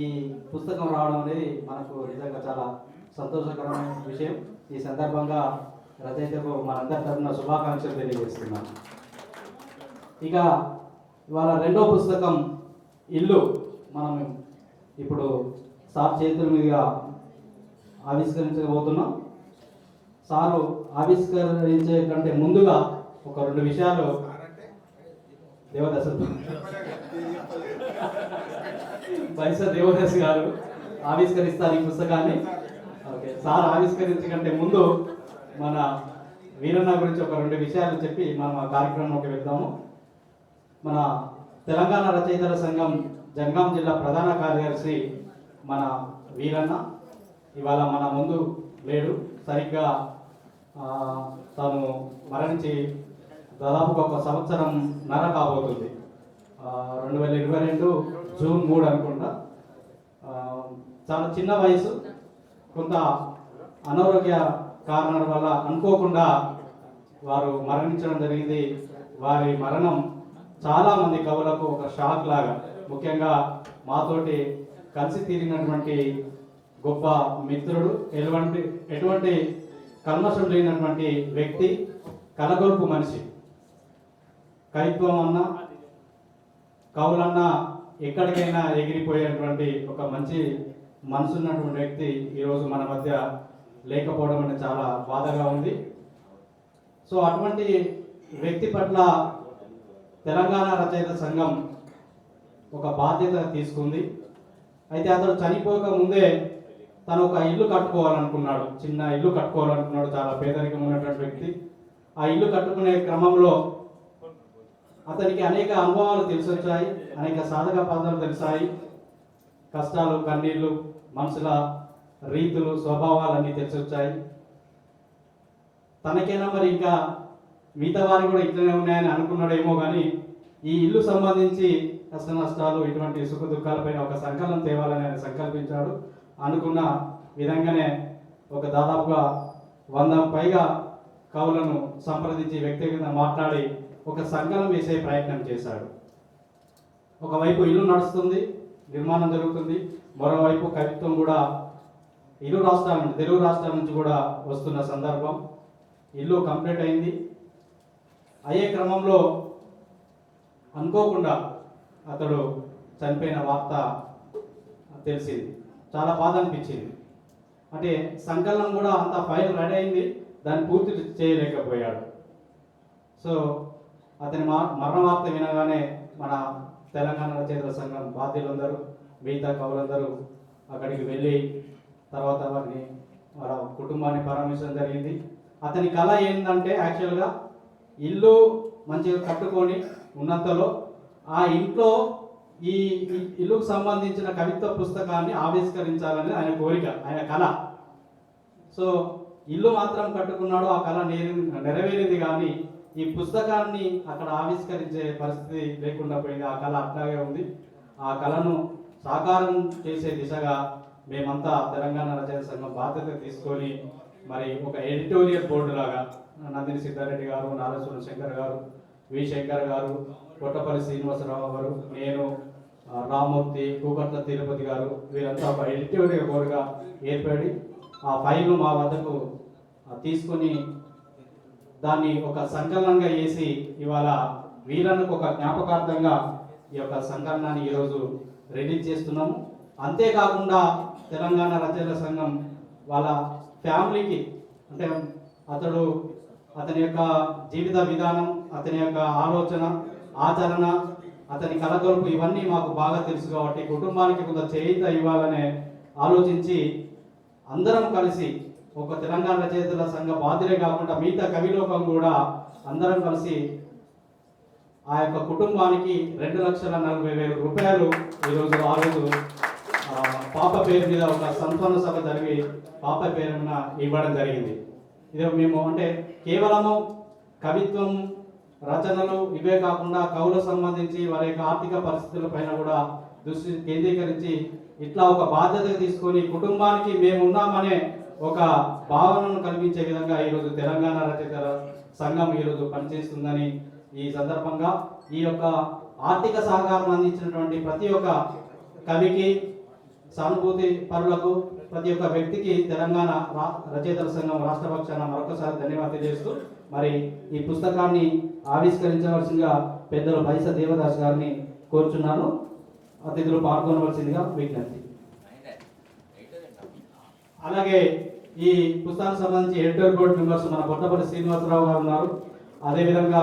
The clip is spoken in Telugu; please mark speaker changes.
Speaker 1: ఈ పుస్తకం రావడం అనేది మనకు నిజంగా చాలా సంతోషకరమైన విషయం. ఈ సందర్భంగా రచయితకు మనందరి తరఫున శుభాకాంక్షలు తెలియజేస్తున్నాను. ఇక ఇవాళ రెండో పుస్తకం ఇల్లు. మనం ఇప్పుడు సార్ చేతుల మీదుగా ఆవిష్కరించబోతున్నాం. సారు ఆవిష్కరించే కంటే ముందుగా ఒక రెండు విషయాలు దేవదాస్ బైస దేవదాస్ గారు ఆవిష్కరిస్తారు ఈ పుస్తకాన్ని. ఓకే సార్ ఆవిష్కరించకంటే ముందు మన వీరన్న గురించి ఒక రెండు విషయాలు చెప్పి మనం ఆ కార్యక్రమంలోకి వెళ్దాము. మన తెలంగాణ రచయితల సంఘం జంగాం జిల్లా ప్రధాన కార్యదర్శి మన వీరన్న. ఇవాళ మన ముందు లేడు. సరిగ్గా తను మరణించి దాదాపుగా ఒక సంవత్సరం నర కాబోతుంది రెండు వేల ఇరవై రెండు జూన్ మూడు అనుకుంటా. చాలా చిన్న వయసు. కొంత అనారోగ్య కారణాల వల్ల అనుకోకుండా వారు మరణించడం జరిగింది. వారి మరణం చాలా మంది కవులకు ఒక షాక్ లాగా ముఖ్యంగా మాతోటి కలిసి తీరినటువంటి గొప్ప మిత్రుడు ఎటువంటి ఎటువంటి కల్మషం లేనటువంటి వ్యక్తి కలగొల్పు మనిషి. కవిత్వం అన్నా కవులన్నా ఎక్కడికైనా ఎగిరిపోయేటువంటి ఒక మంచి మనసు ఉన్నటువంటి వ్యక్తి ఈరోజు మన మధ్య లేకపోవడం అనేది చాలా బాధగా ఉంది. సో అటువంటి వ్యక్తి పట్ల తెలంగాణ రచయిత సంఘం ఒక బాధ్యత తీసుకుంది. అయితే అతడు చనిపోక ముందే తను ఒక ఇల్లు కట్టుకోవాలనుకున్నాడు. చిన్న ఇల్లు కట్టుకోవాలనుకున్నాడు. చాలా పేదరికం ఉన్నటువంటి వ్యక్తి. ఆ ఇల్లు కట్టుకునే క్రమంలో అతనికి అనేక అనుభవాలు తెలిసొచ్చాయి అనేక సాధక పాదాలు తెలిసాయి. కష్టాలు కన్నీళ్ళు మనుషుల రీతులు స్వభావాలు అన్నీ తెలిసొచ్చాయి. తనకైనా మరి ఇంకా మిగతా వారు కూడా ఇట్లనే ఉన్నాయని అనుకున్నాడేమో కానీ ఈ ఇల్లు సంబంధించి కష్ట నష్టాలు ఇటువంటి సుఖ దుఃఖాలపైన ఒక సంకలనం తేవాలని ఆయన సంకల్పించాడు. అనుకున్న విధంగానే ఒక దాదాపుగా వంద పైగా కవులను సంప్రదించి వ్యక్తిగతంగా మాట్లాడి ఒక సంకలం వేసే ప్రయత్నం చేశాడు. ఒకవైపు ఇల్లు నడుస్తుంది నిర్మాణం జరుగుతుంది మరోవైపు కవిత్వం కూడా ఇరు రాష్ట్రాల నుంచి తెలుగు రాష్ట్రాల నుంచి కూడా వస్తున్న సందర్భం. ఇల్లు కంప్లీట్ అయింది. అయ్యే క్రమంలో అనుకోకుండా అతడు చనిపోయిన వార్త తెలిసింది. చాలా బాధ అనిపించింది. అంటే సంకలనం కూడా అంత ఫైల్ రెడీ అయింది. దాన్ని పూర్తి చేయలేకపోయాడు. సో అతని మా మరణ వార్త వినగానే మన తెలంగాణ రచయితల సంఘం బాధ్యులందరూ మిగతా కవులందరూ అక్కడికి వెళ్ళి తర్వాత వారిని వాళ్ళ కుటుంబాన్ని పరామర్శించడం జరిగింది. అతని కళ ఏంటంటే యాక్చువల్గా ఇల్లు మంచిగా కట్టుకొని ఉన్నంతలో ఆ ఇంట్లో ఈ ఇల్లుకు సంబంధించిన కవిత్వ పుస్తకాన్ని ఆవిష్కరించాలని ఆయన కోరిక ఆయన కళ. సో ఇల్లు మాత్రం కట్టుకున్నాడు ఆ కళ నెరవేరింది కానీ ఈ పుస్తకాన్ని అక్కడ ఆవిష్కరించే పరిస్థితి లేకుండా పోయింది. ఆ కళ అట్లాగే ఉంది. ఆ కళను సాకారం చేసే దిశగా మేమంతా తెలంగాణ రచయిత సంఘం బాధ్యత తీసుకొని మరి ఒక ఎడిటోరియల్ బోర్డు లాగా నందిని సిద్ధారెడ్డి గారు నారాయణ శంకర్ గారు వి శంకర్ గారు కొట్టపల్లి శ్రీనివాసరావు గారు నేను రామూర్తి కూకట్ల తిరుపతి గారు వీరంతా ఒక ఎడిటోరియల్ బోర్డుగా ఏర్పడి ఆ ఫైల్ను మా వద్దకు తీసుకొని దాన్ని ఒక సంకలనంగా వేసి ఇవాళ వీరన్నకు ఒక జ్ఞాపకార్థంగా ఈ యొక్క సంకలనాన్ని ఈరోజు రిలీజ్ చేస్తున్నాము. అంతేకాకుండా తెలంగాణ రచయిత సంఘం వాళ్ళ ఫ్యామిలీకి అంటే అతడు అతని యొక్క జీవిత విధానం అతని యొక్క ఆలోచన ఆచరణ అతని కలగొలుపు ఇవన్నీ మాకు బాగా తెలుసు కాబట్టి కుటుంబానికి కొంత చేయిత ఇవ్వాలనే ఆలోచించి అందరం కలిసి ఒక తెలంగాణ రచయితల సంఘ బాధ్యులే కాకుండా మిగతా కవిలోకం కూడా అందరం కలిసి ఆ యొక్క కుటుంబానికి రెండు లక్షల నలభై వేల రూపాయలు ఈరోజు ఆ రోజు పాప పేరు మీద ఒక సంతాన సభ జరిగి పాప పేరున ఇవ్వడం జరిగింది. ఇది మేము అంటే కేవలము కవిత్వం రచనలు ఇవే కాకుండా కవులకు సంబంధించి వారి యొక్క ఆర్థిక పరిస్థితుల పైన కూడా దృష్టి కేంద్రీకరించి ఇట్లా ఒక బాధ్యత తీసుకొని కుటుంబానికి మేము ఉన్నామనే ఒక భావనను కల్పించే విధంగా ఈరోజు తెలంగాణ రచయిత సంఘం ఈరోజు పనిచేస్తుందని ఈ సందర్భంగా ఈ యొక్క ఆర్థిక సహకారం అందించినటువంటి ప్రతి ఒక్క కవికి సానుభూతి పరులకు ప్రతి ఒక్క వ్యక్తికి తెలంగాణ రా- రచయితల సంఘం రాష్ట్ర పక్షాన మరొకసారి ధన్యవాదాలు తెలియజేస్తూ మరి ఈ పుస్తకాన్ని ఆవిష్కరించవలసిందిగా పెద్దలు బైస దేవదాస్ గారిని కోరుచున్నాను. అతిథులు పాల్గొనవలసిందిగా విజ్ఞప్తి. అలాగే ఈ పుస్తకానికి సంబంధించి ఎడిటర్ బోర్డు మెంబర్స్ మన పొట్టపల్లి శ్రీనివాసరావు గారు ఉన్నారు. అదేవిధంగా